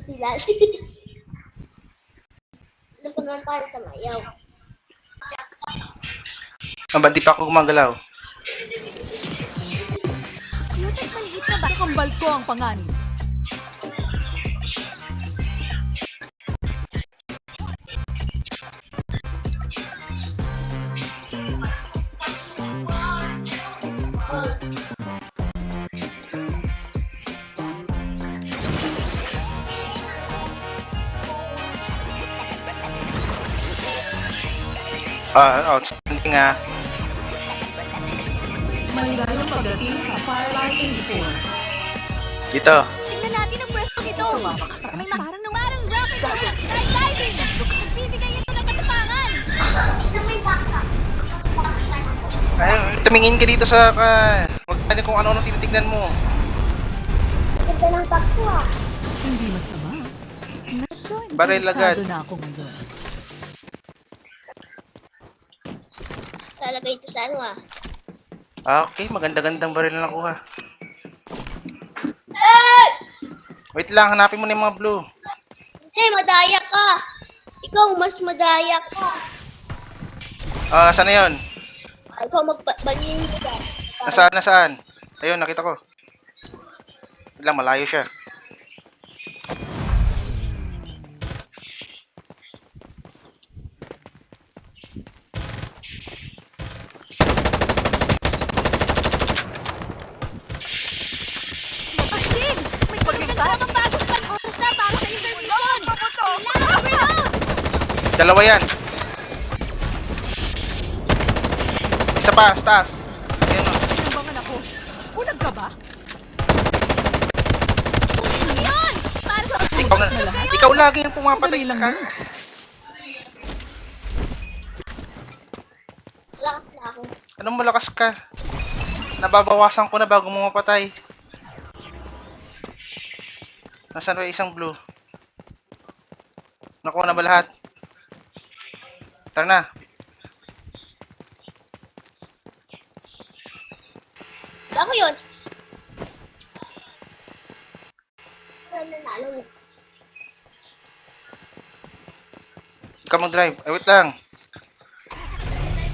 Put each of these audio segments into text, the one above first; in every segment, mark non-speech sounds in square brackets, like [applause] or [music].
sinanalo sa [laughs] sayo na sila. Alam ko naman para sa mayaw. Ang ba't di pa ako gumagalaw? Yutek, maliit na ba? Kambal ko ang panganib. Ah, outstanding ah. Maligayang pagdating sa Firelight 84. Dito. Tingnan natin ang pwesto nito. May parang nung parang rocket sa skydiving. Nagbibigay ito ng katapangan. Ito may backpack. Ay, tumingin ka dito sa... Uh, huwag ka kung ano-ano tinitignan mo. Ganda ng back ko ah. Hindi masama. Baril agad. na ako ngayon. Talaga ito sa ano ah. Ah, okay. Maganda-gandang baril na nakuha. Eh! Wait lang, hanapin mo na yung mga blue. Hindi, madaya ka. Ikaw, mas madaya ka. Ah, saan na yun? Ikaw, magbalin ka. Nasaan, nasaan? Ayun, nakita ko. Wait lang, malayo siya. Dalawa yan. Isa pa, sa taas. Ayun oh. o. Pinambangan ako. Bulag ka ba? Yun! Para sa Ikaw na. Ikaw lagi yung pumapatay. Madali lang ka. yun. Lakas na ako. Anong malakas ka? Nababawasan ko na bago mo mapatay. Nasaan ba yung isang blue? Nakuha na ba lahat? Tara na. Ako yun. Nanalo? Ikaw mag-drive. Ay, wait lang.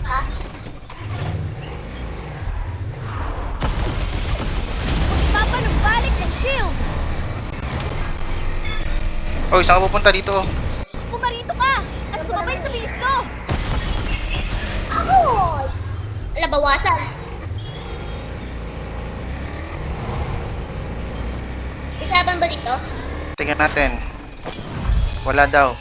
Ha? Papanumbalik ng shield! Oy, saan ka pupunta dito? Pumarito ka! At sumabay sa bilis ko! Ako! Wala, bawasan. May laban ba dito? Tingnan natin. Wala daw.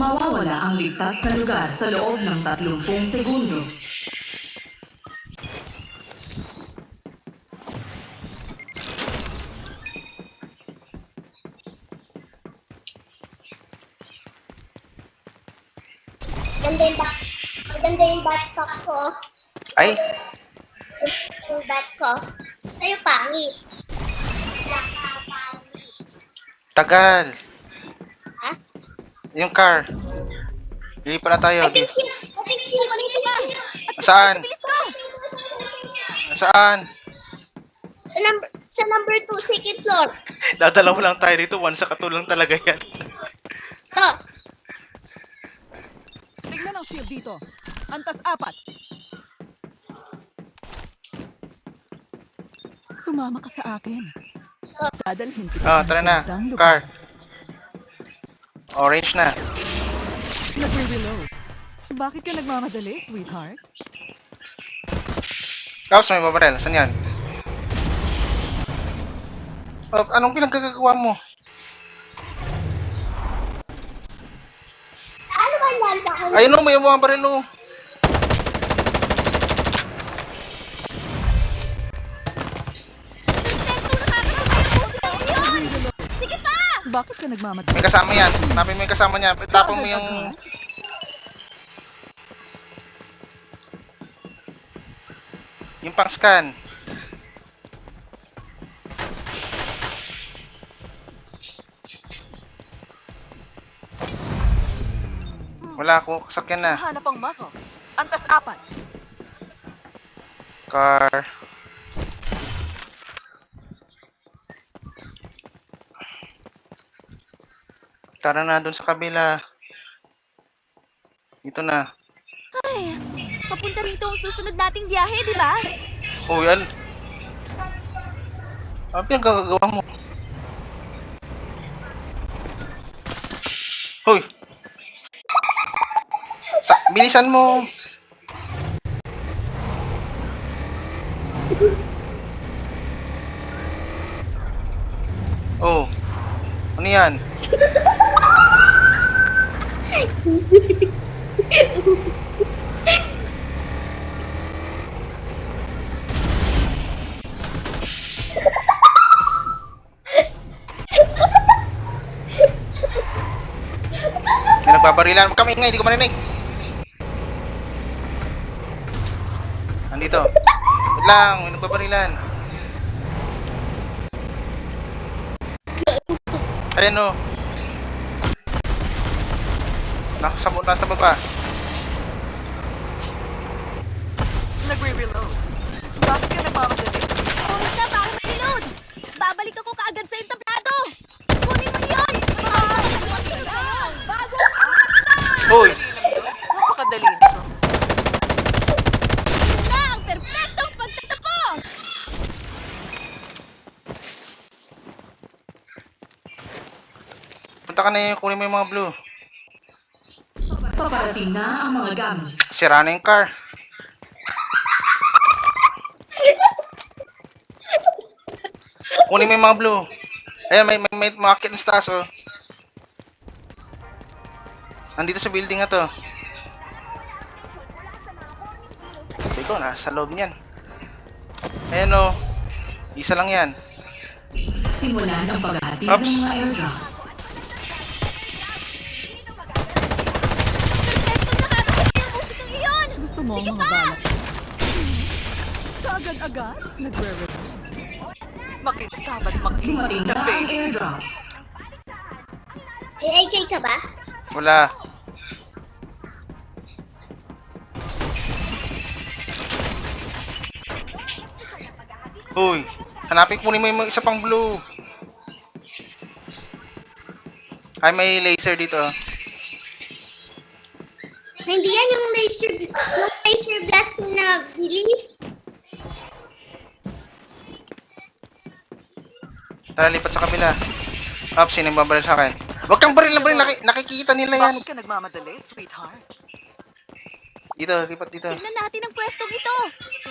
Mawawala ang ligtas na lugar sa loob ng 30 segundo. Maganda yung back. Maganda yung backpack ko. Ay, Yung bag ko. Sa'yo pangit. Nakapangit. tagal. Ha? Yung car. Hindi pala tayo. I think you, I think Saan? Saan? Sa number, sa number 2, second floor. Dadala mo lang tayo dito. One sa katulong talaga yan. To. Tingnan ang shield dito. Antas apat. Sumama ka sa akin. Dadalhin kita Ah, sa tara na. Car. Orange na. Nagre-reload. Bakit ka nagmamadali, sweetheart? Tapos may babarel. Saan yan? Oh, anong pinagkagagawa mo? Ano ba yan sa akin? Ayun o, may mga baril o. Bakit ka nagmamadali? May kasama yan. Hanapin mo yung kasama niya. Tapon mo yung... Yung pang scan. Wala ako. Kasakyan na. Hanap ang muscle. Antas apat. Car. Tara na dun sa kabila. Ito na. Ay, papunta rito ang susunod nating biyahe, di ba? Oh, yan. Ano yung gagagawa mo? Hoy! Sa bilisan mo! Oh. Ano yan? May nagbabarilan. Kami nga, hindi ko marinig. Andito. Wait lang, may nagbabarilan. Ayan o. Nasa, nasa baba. Nagre-reload. Bakit ka nagmamadali? Oras na para mag-reload! Babalik ako kaagad sa entablado! Kunin mo iyon! Bagong Hoy! Napakadali nito. Yun na ang perpektong pagtatapos! Punta ka na yung kunin mo yung mga blue. Paparating na ang mga gamit. Sira na yung car. Kunin mo yung mga blue. Ayan, may, may, may makakit na sa taas, oh. Nandito sa building na to. Sabi ko, nasa loob niyan. Ayan, oh. Isa lang yan. Simulan ang paghahatid Oops. ng mga airdrop. Mo ang mga balak? Kaagad-agad? Nagre-reload. Makitabat Dumating makinig na babe. May AK ka ba? Wala. Uy, hanapin kunin mo yung mga isa pang blue. Ay, may laser dito. Hindi yan yung laser, yung laser blast na bilis. Tara, lipat sa kabila. Up, sino yung babaril sa akin? Huwag kang baril na baril, naki- nakikita nila yan. Bakit ka nagmamadali, sweetheart? Dito, lipat dito. Tignan natin ang pwestong ito!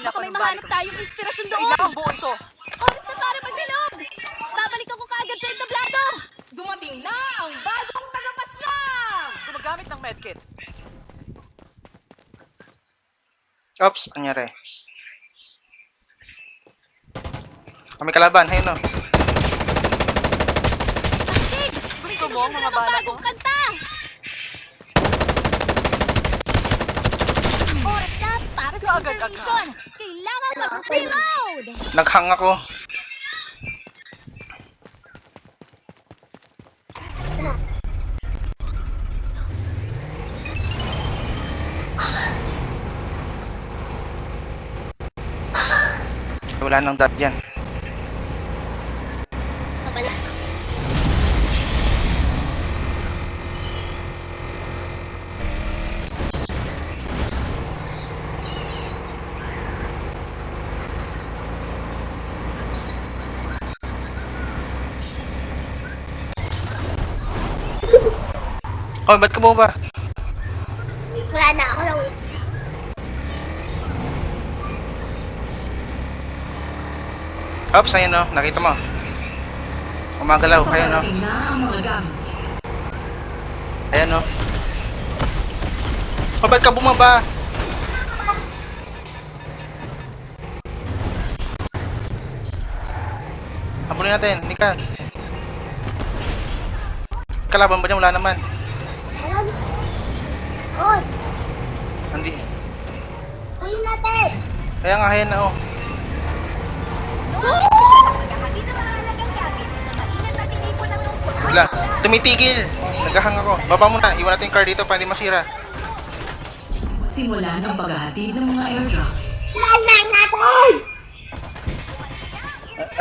Baka may mahanap tayong inspirasyon doon! Kailangan buo ito. Oras na para mag-reload! Babalik ako kaagad sa entablado! Dumating na ang bagong tagapaslang! Gumagamit ng medkit. Ops, anyari. Kami kalaban, oh. Astig! Gusto mo ang mga bala ko? kanta! Oras na para sa Kaagad-agad. information! Kailangan mag-reload! Naghang ako. Wala nang dot yan. Kapala. Oh, ba't ka bumaba? Wala na ako lang. Ops, ayun oh. Nakita mo. Umagalaw, mga gamit. Ayan oh. Oh, ba't ka bumaba? Habulin natin, hindi ka. Kalaban ba niya? Wala naman. Alam. Oy, Hindi. ayun natin. Kaya nga, ayan na oh. Wala. Tumitigil. Naghahang ako. Baba muna. Iwan natin yung car dito para hindi masira. Simulan ang paghahatid ng mga airdrops. Wala natin!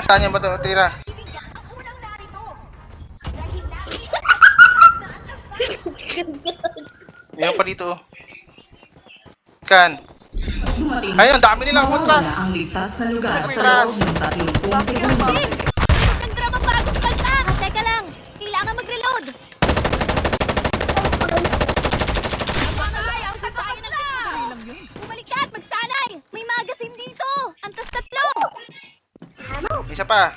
Saan yung bato tira? [laughs] Yan pa dito. Oh. Kan. Ayun, ang dami nilang matras. ang ligtas na lugar sa loob ng 30 Bakit segundo. ka Ang drama bagong kanta! Ah, teka lang! Kailangan mag-reload! Ay, ang kasaya ng lang yun. Bumalik ka at magsanay! May magazine dito! Antas tatlo! Isa pa.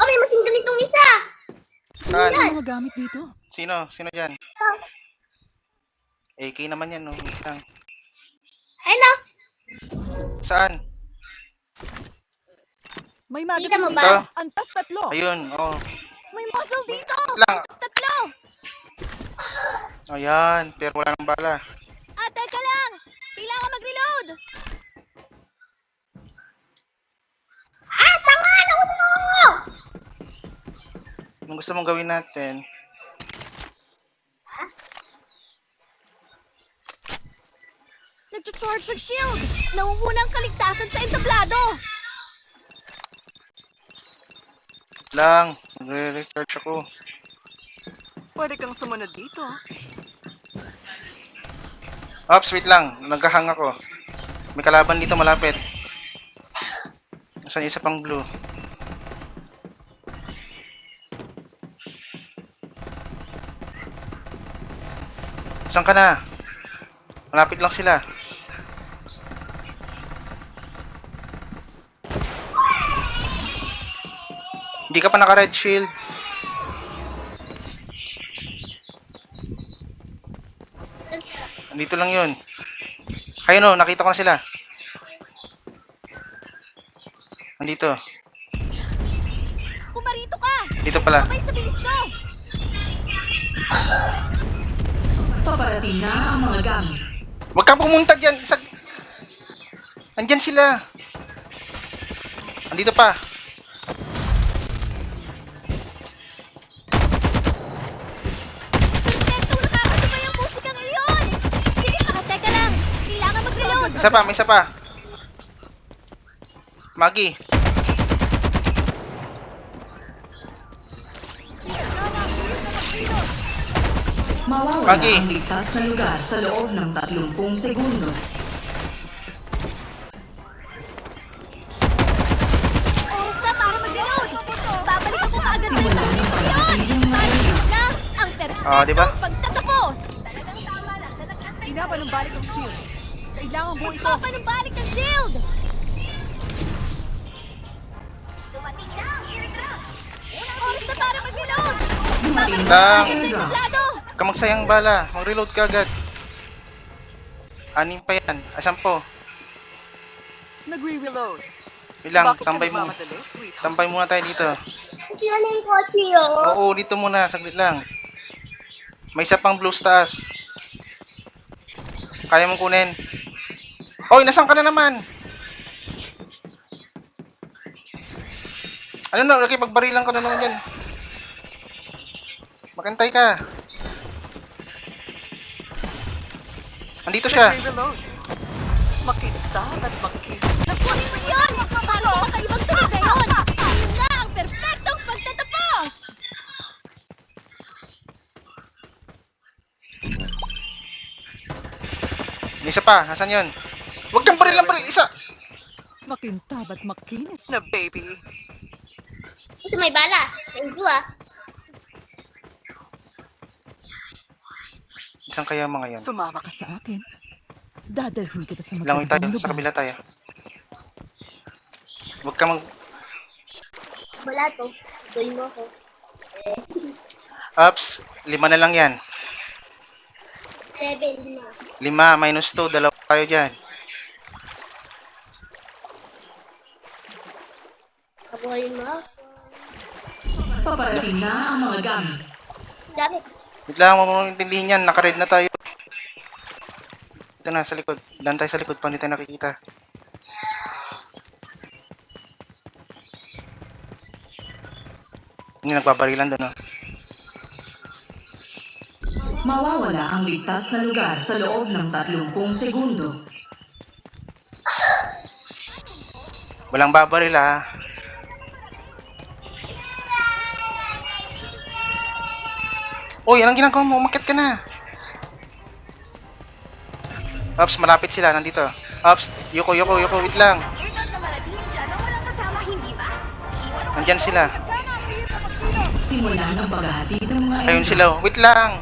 Oh, may masing ganitong isa. Saan? Ano mga gamit dito? Sino? Sino dyan? AK naman yan, no? Wait oh. Saan? May Kita mo ba? dito. Antas tatlo. Ayun, oh. May muzzle dito! Lang. Antas tatlo! Ayan, pero wala nang bala. Ah, teka lang! Kailangan mag-reload! Ah, tanga! Nakuha mo! Anong gusto mong gawin natin? Ng shield! Nauunang kaligtasan sa entablado! Lang, nagre-recharge ako. Pwede kang sumunod dito. Ops, wait lang. Naghahang ako. May kalaban dito malapit. Nasaan yung isa pang blue? Saan ka na? Malapit lang sila. Hindi ka pa naka-red shield. Andito lang yun. Ayun o, nakita ko na sila. Andito. Pumarito ka! Dito pala. Sabay sa bilis ko! Paparating na ang mga gamit. Huwag kang pumunta dyan. Sa... Andyan sila. Andito pa. Isa pa, may isa pa. Maggie. Mawawala Pagi. ang ligtas na lugar sa loob ng 30 segundo. Oras na para mag-reload! Babalik ako kaagad sa Simulan isang ng iyon! panatilong mga Na ang perfectong Ah, di ba? pagtatapos! Binabalumbalik ang shield. Kailangan mo ito. Papanumbalik ng shield! Dumating na ang airdrop! Oras na para mag-reload! Dumating na Lang. ang Sa airdrop. entablado! Huwag ka magsayang bala. Mag-reload ka agad. Anim pa yan. Ah, sampo. Nagre-reload. Wait lang, Bakit tambay mo. Tambay muna tayo dito. Kasi ano yung kotse yun? Oo, dito muna. Saglit lang. May isa pang blue stars. Kaya mong kunin. Oy, nasan ka na naman? Ano na, laki pagbarilan ka na naman yan. Makantay ka. Andito siya. Makintab at makin. Nakunin mo iyon! Paano ko kakaibang tunog ngayon? Ayun na ang perfectong pagtatapos! May isa pa. Nasaan yun? Baril lang baril. Isa. Makintab at makinis na baby. Ito may bala. Thank you ah. Isang kaya mga yan. Sumama ka sa akin. Dadalhin kita sa Langoy tayo. magandang Sa kabila tayo. Huwag ka mag... Wala to. Gawin mo ako. Ups. Lima na lang yan. Seven na. Lima minus two. Dalawa tayo dyan. Ako. Paparating na ang mga gamit. Dami. Wait lang, mo intindihin yan. Naka-red na tayo. Ito na, sa likod. Dan tayo sa likod pa, hindi tayo nakikita. Hindi nagbabarilan doon, oh. Mawawala ang ligtas na lugar sa loob ng 30 segundo. Walang babaril, ha. Uy, anong ginagawa mo? Umakit ka na. Ops, malapit sila. Nandito. Ops, Yoko, Yoko, Yoko. Wait lang. Nandyan sila. Ayun sila. Wait lang.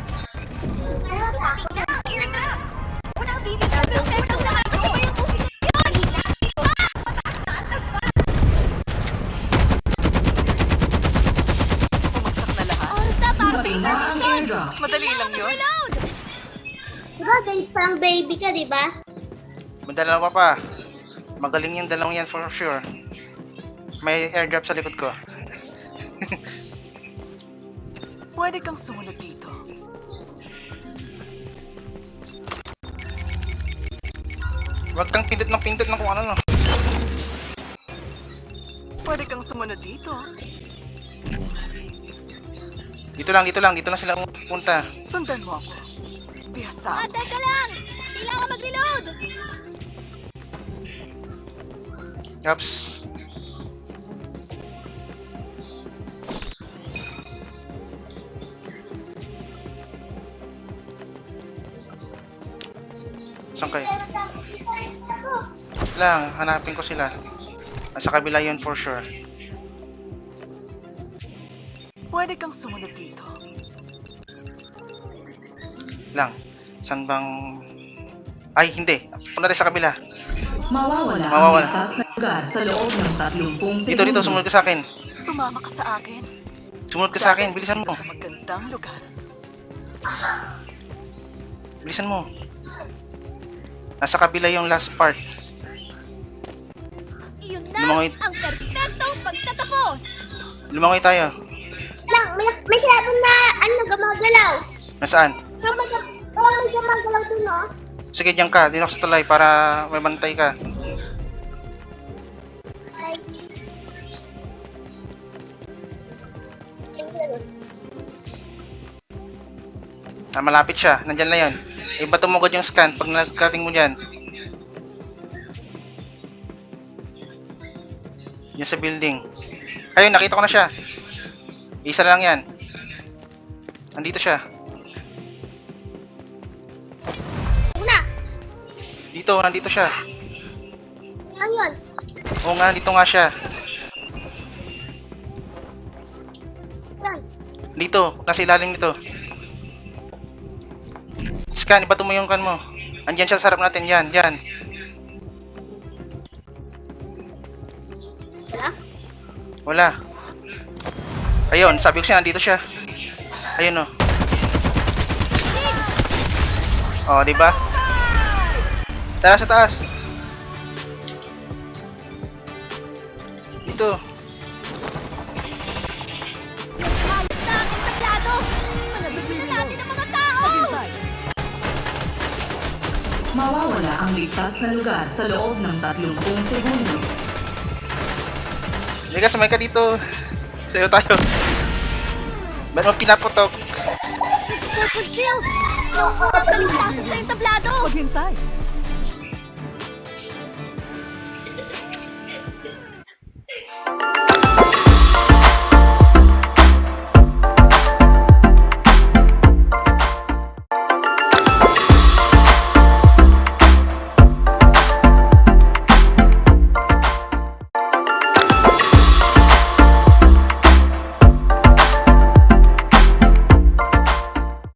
Baby ka, diba? May dalawa pa. Magaling yung dalawang yan for sure. May airdrop sa likod ko. [laughs] Pwede kang sumunod dito. Huwag kang pindot ng pindot ng kung ano no. Pwede kang sumunod dito. Dito lang, dito lang. Dito lang sila pupunta. Sundan mo ako. Bihasa Ah, teka lang! Kailangan mag-reload! Ops. Saan kayo? lang, hanapin ko sila. Nasa kabila yun for sure. Pwede kang sumunod dito. Lang. Saan bang... Ay, hindi. Punta tayo sa kabila. Mawawala, Mawawala. ang ligtas na lugar sa loob ng 30 segundo. Dito, dito. Sumunod ka sa akin. Sumama ka sa akin. Sumunod ka sa akin. Bilisan mo. Sa magandang lugar. Bilisan mo. Nasa kabila yung last part. Iyon na Lumangoy. ang perfectong pagtatapos! Lumangoy tayo. Lang, may, may sinabi na, ano, gumagalaw. Nasaan? Parang may gumagalaw dun, no? Sige, diyan ka. Dito sa tulay para may bantay ka. Ah, malapit siya. Nandyan na yun. Iba tumugod yung scan pag nagkating mo dyan. Yan sa building. Ayun, nakita ko na siya. Isa lang yan. Nandito siya. Dito, nandito siya. ano yun? Oo nga, nandito nga siya. Yan. Dito, nasa ilalim nito. Scan, iba mo yung kan mo. Andyan siya sa harap natin. Yan, yan. Wala? Wala. Ayun, sabi ko siya, nandito siya. Ayun oh. Oh, di ba? Tara sa taas. Dito. Ayos na ang entablado! Panagutin na natin ang mga tao! Mawawala ang ligtas na lugar sa loob ng 30 segundo. Liga, sumay ka dito. Sayo tayo. Ba't mo pinaputok? Super Shield! Yung mga kaligtasan sa entablado! Maghintay.